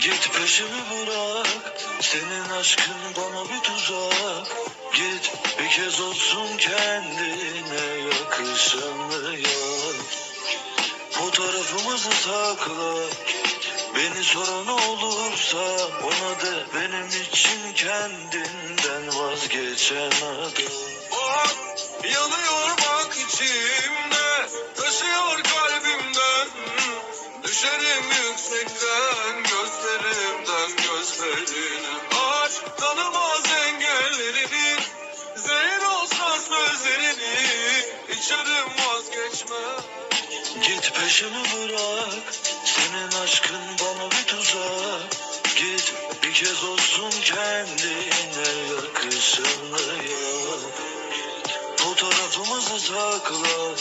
peşimi bırak Senin aşkın bana bir tuzak. Git bir kez olsun kendine yakışanlı yap Fotoğrafımızı sakla Beni soran olursa Ona de benim için kendinden vazgeçen adam Bak yanıyor bak içimde gözlerine Aşk tanımaz engellerini. Zehir olsa sözlerini İçerim vazgeçmem Git peşimi bırak Senin aşkın bana bir tuzak. Git bir kez olsun kendine Sakla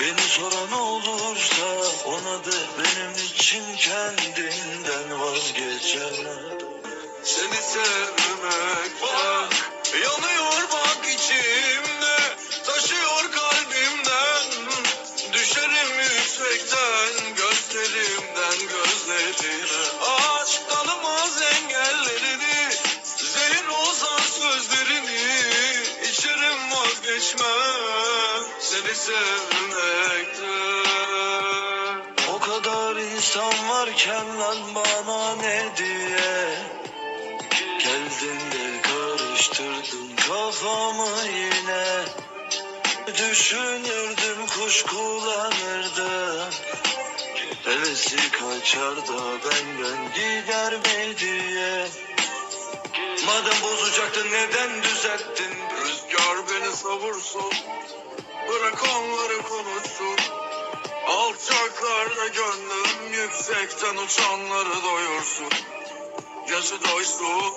Beni soran olursa Ona de benim için kendinden vazgeçen adam. Seni sevmek bak Yanıyor bak içimde Taşıyor kalbimden. Düşerim yüksekten Gözlerimden gözlerine. Aşk vazgeçmem Seni sevmekten O kadar insan varken lan bana ne diye? Geldin de karıştırdın kafamı yine. Düşünürdüm kuşkulanırdım Hevesi kaçar da benden gider mi diye. Madem bozacaktın neden düzelttin beni savursun Bırak onları konuşsun. Alçaklarda gönlüm yüksekten uçanları doyursun. Yaşı doysun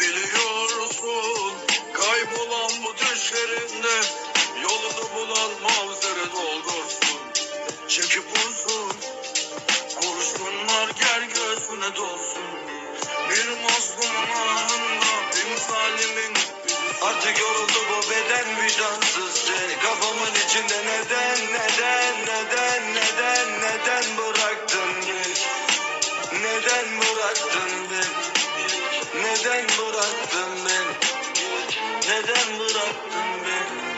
Biliyorsun Kaybolan bu düşlerinde Yolunu bulan mavzere doldursun. Çekip vursun Kurşunlar gel göğsüne dolsun. Bir mazlumun ahında Timsalimin Artık yoruldu bu beden vicdansız. Seni Kafamın içinde neden neden neden neden neden bıraktın hiç Neden bıraktın beni? Neden bıraktın beni? Neden bıraktın beni?